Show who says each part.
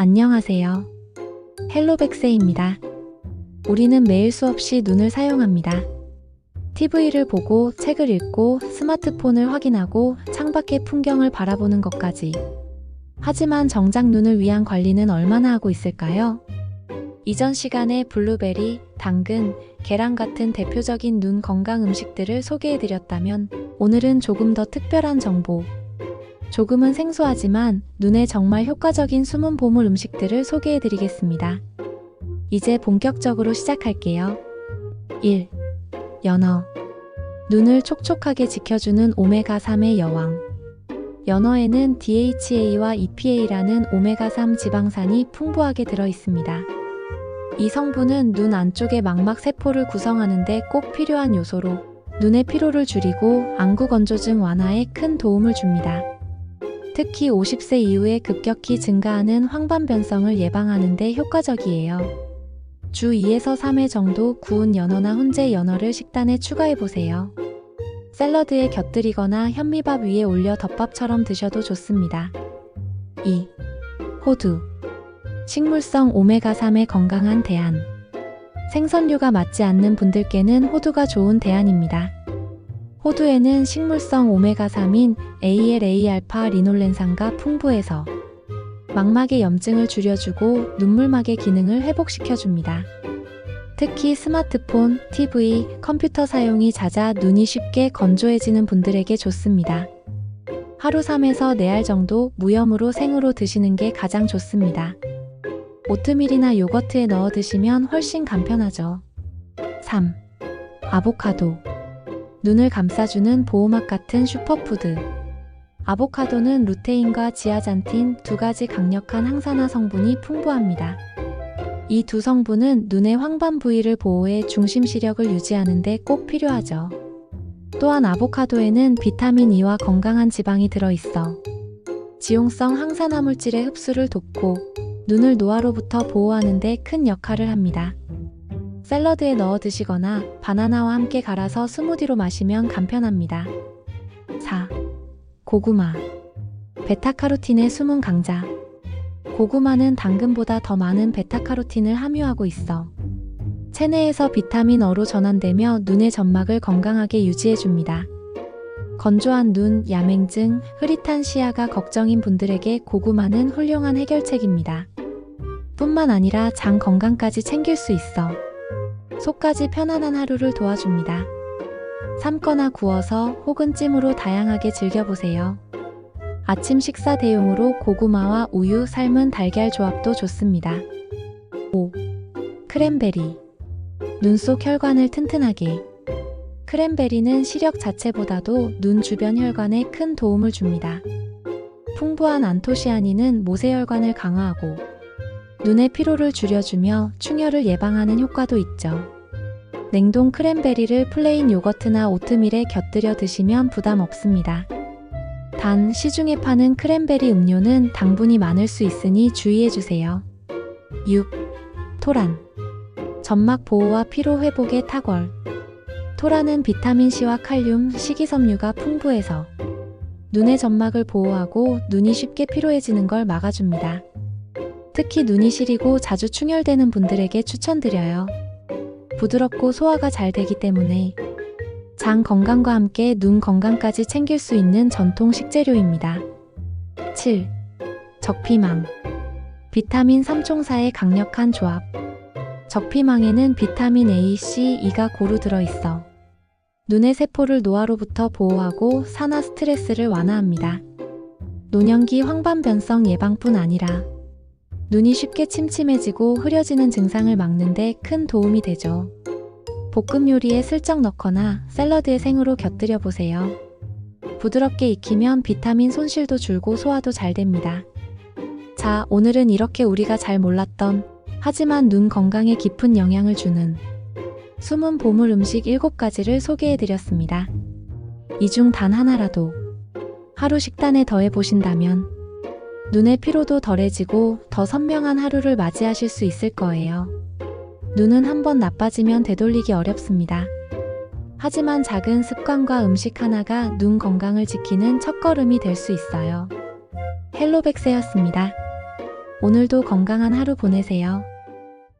Speaker 1: 안녕하세요. 헬로백세입니다. 우리는 매일 수없이 눈을 사용합니다. TV를 보고 책을 읽고 스마트폰을 확인하고 창밖의 풍경을 바라보는 것까지. 하지만 정작 눈을 위한 관리는 얼마나 하고 있을까요? 이전 시간에 블루베리, 당근, 계란 같은 대표적인 눈 건강 음식들을 소개해드렸다면 오늘은 조금 더 특별한 정보, 조금은 생소하지만 눈에 정말 효과적인 숨은 보물 음식들을 소개해드리겠습니다. 이제 본격적으로 시작할게요. 1. 연어. 눈을 촉촉하게 지켜주는 오메가3의 여왕. 연어에는 DHA와 EPA라는 오메가3 지방산이 풍부하게 들어 있습니다. 이 성분은 눈 안쪽의 망막 세포를 구성하는데 꼭 필요한 요소로 눈의 피로를 줄이고 안구 건조증 완화에 큰 도움을 줍니다. 특히 50세 이후에 급격히 증가하는 황반 변성을 예방하는 데 효과적이에요. 주 2에서 3회 정도 구운 연어나 훈제 연어를 식단에 추가해 보세요. 샐러드에 곁들이거나 현미밥 위에 올려 덮밥처럼 드셔도 좋습니다. 2. 호두. 식물성 오메가3의 건강한 대안. 생선류가 맞지 않는 분들께는 호두가 좋은 대안입니다. 호두에는 식물성 오메가3인 ALA-알파 리놀렌산가 풍부해서 망막의 염증을 줄여주고 눈물막의 기능을 회복시켜줍니다. 특히 스마트폰, TV, 컴퓨터 사용이 잦아 눈이 쉽게 건조해지는 분들에게 좋습니다. 하루 3에서 4알 정도 무염으로 생으로 드시는 게 가장 좋습니다. 오트밀이나 요거트에 넣어 드시면 훨씬 간편하죠. 3. 아보카도. 눈을 감싸주는 보호막 같은 슈퍼푸드. 아보카도는 루테인과 지아잔틴 두 가지 강력한 항산화 성분이 풍부합니다. 이 두 성분은 눈의 황반 부위를 보호해 중심 시력을 유지하는 데 꼭 필요하죠. 또한 아보카도에는 비타민 E와 건강한 지방이 들어있어 지용성 항산화 물질의 흡수를 돕고 눈을 노화로부터 보호하는 데 큰 역할을 합니다. 샐러드에 넣어 드시거나 바나나와 함께 갈아서 스무디로 마시면 간편합니다. 4. 고구마. 베타카로틴의 숨은 강자. 고구마는 당근보다 더 많은 베타카로틴을 함유하고 있어 체내에서 비타민 어로 전환되며 눈의 점막을 건강하게 유지해줍니다. 건조한 눈, 야맹증, 흐릿한 시야가 걱정인 분들에게 고구마는 훌륭한 해결책입니다. 뿐만 아니라 장 건강까지 챙길 수 있어 속까지 편안한 하루를 도와줍니다. 삶거나 구워서 혹은 찜으로 다양하게 즐겨보세요. 아침 식사 대용으로 고구마와 우유, 삶은 달걀 조합도 좋습니다. 5. 크랜베리. 눈 속 혈관을 튼튼하게. 크랜베리는 시력 자체보다도 눈 주변 혈관에 큰 도움을 줍니다. 풍부한 안토시아닌은 모세혈관을 강화하고 눈의 피로를 줄여주며 충혈을 예방하는 효과도 있죠. 냉동 크랜베리를 플레인 요거트나 오트밀에 곁들여 드시면 부담 없습니다. 단, 시중에 파는 크랜베리 음료는 당분이 많을 수 있으니 주의해주세요. 6. 토란. 점막 보호와 피로 회복의 탁월. 토란은 비타민C와 칼륨, 식이섬유가 풍부해서 눈의 점막을 보호하고 눈이 쉽게 피로해지는 걸 막아줍니다. 특히 눈이 시리고 자주 충혈되는 분들에게 추천드려요. 부드럽고 소화가 잘 되기 때문에 장 건강과 함께 눈 건강까지 챙길 수 있는 전통 식재료입니다. 7. 적피망. 비타민 3총사의 강력한 조합. 적피망에는 비타민 A, C, E가 고루 들어있어 눈의 세포를 노화로부터 보호하고 산화 스트레스를 완화합니다. 노년기 황반변성 예방뿐 아니라 눈이 쉽게 침침해지고 흐려지는 증상을 막는데 큰 도움이 되죠. 볶음 요리에 슬쩍 넣거나 샐러드에 생으로 곁들여 보세요. 부드럽게 익히면 비타민 손실도 줄고 소화도 잘 됩니다. 자, 오늘은 이렇게 우리가 잘 몰랐던 하지만 눈 건강에 깊은 영향을 주는 숨은 보물 음식 7가지를 소개해 드렸습니다. 이 중 단 하나라도 하루 식단에 더해 보신다면 눈의 피로도 덜해지고 더 선명한 하루를 맞이하실 수 있을 거예요. 눈은 한번 나빠지면 되돌리기 어렵습니다. 하지만 작은 습관과 음식 하나가 눈 건강을 지키는 첫걸음이 될 수 있어요. 헬로백세였습니다. 오늘도 건강한 하루 보내세요.